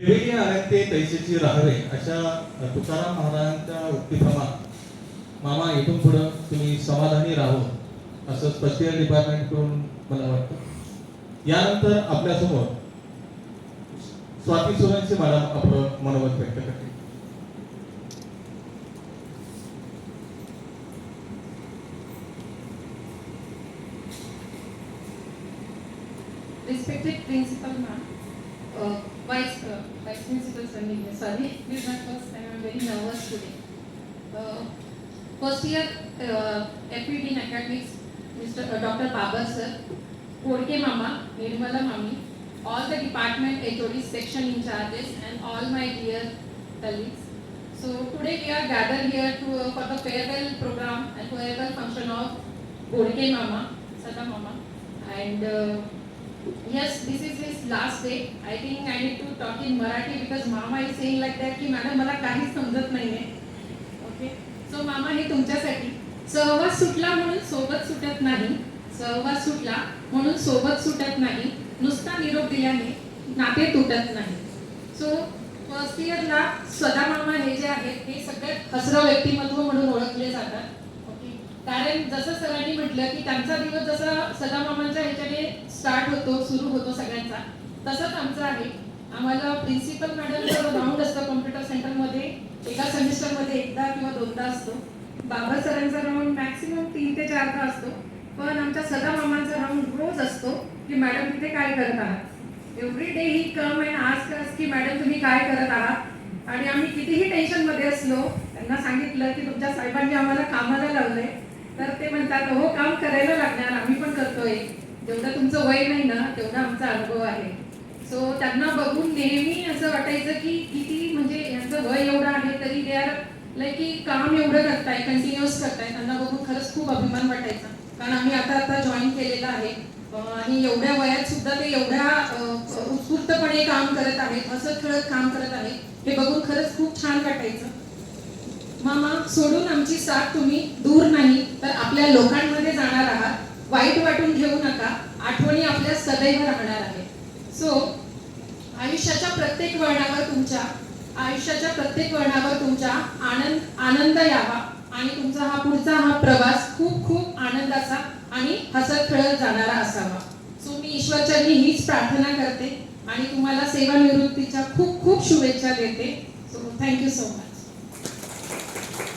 ठेविली अनंते पैशाची राहावे अशा तुकाराम महाराजांच्या उक्तीप्रमाणे मामा इथून पुढं तुम्ही समाधानी राहो असं स्पष्टीकरण डिपार्टमेंटकडून मला वाटतं. यानंतर आपल्यासमोर स्वाती सुरांचे मॅडम आपलं मनोगत व्यक्त करते Respected principal ma'am, uh, vice, uh, vice principal Sunny, sorry, this is my first time, I'm very nervous today. Uh, first year, uh, in academics, Mr. Uh, Dr. Babar sir, Kodke mama, Nirmala mami, all the department HODs, section in charges and all my dear colleagues. So today we are gathered here to, uh, for the farewell program and farewell function of Kodke mama, Sada mama. And uh, Yes, this is his last day. I think I need to talk in Marathi because Mama is saying like that की madam मला काहीच समजत नाहीये. Okay so मामा हे तुमच्यासाठी. सहवास सुटला म्हणून सोबत सुटत नाही. सहवास सुटला म्हणून सोबत सुटत नाही. नुसता निरोप दिल्याने नाते तुटत नाही. सो फर्स्ट इयरला सदा मामा हे जे आहेत हे सगळ्यात हसरं व्यक्तिमत्व म्हणून ओळखले जातात. ओके कारण जसं सरांनी म्हटलं की त्यांचा दिवस जसा सदा मामांच्या स्टार्ट होतो सुरू होतो सगळ्यांचा. तसंच आमचं आहे. आम्हाला प्रिन्सिपल मॅडमचं राऊंड असतं कॉम्प्युटर सेंटरमध्ये एका सेमिस्टरमध्ये एकदा किंवा दोनदा असतो. बाबा सरांचा राऊंड मॅक्सिमम तीन ते चारदा असतो. पण आमच्या सदा मामांचा राऊंड रोज असतो की मॅडम तिथे काय करत आहात? Every day he come and ask us की मॅडम तुम्ही काय करत आहात? आणि आम्ही कितीही टेन्शनमध्ये असलो त्यांना सांगितलं की तुमच्या साहेबांनी आम्हाला कामाला लावलंय. तर ते म्हणतात हो काम करायला लागणार आम्ही पण करतोय. जेवढं तुमचं वय नाही ना तेवढा आमचा अनुभव आहे. सो त्यांना बघून नेहमी असं वाटायचं की किती म्हणजे यांचं वय एवढं आहे तरी दे आर लाईक की काम एवढं करताय कंटिन्युअस करताय. त्यांना बघून खरंच खूप अभिमान वाटायचा. कारण आम्ही आता आता जॉईन केलेलं आहे. आणि एवढ्या वयात सुद्धा ते एवढ्या उत्स्फूर्तपणे काम करत आहेत असं खेळत काम करत आहे हे बघून खरंच खूप छान वाटायचं. मामा सोडून आमची साथ तुम्ही दूर नाही तर आपल्या लोकांमध्ये जाणार आहात. वाईट वाट सदैव राहणार आहे. सो आयुष्याच्या प्रत्येक वळणावर तुमच्या आयुष्याच्या प्रत्येक वळणावर तुमच्या आनंद आनंद यावा आणि तुमचा हा पुढचा हा प्रवास खूप खूप आनंदाचा आणि हसत खेळत जाणारा असावा. सो मी ईश्वरचरणी हीच प्रार्थना करते आणि तुम्हाला सेवानिवृत्तीच्या खूप खूप शुभेच्छा देते. So thank you so much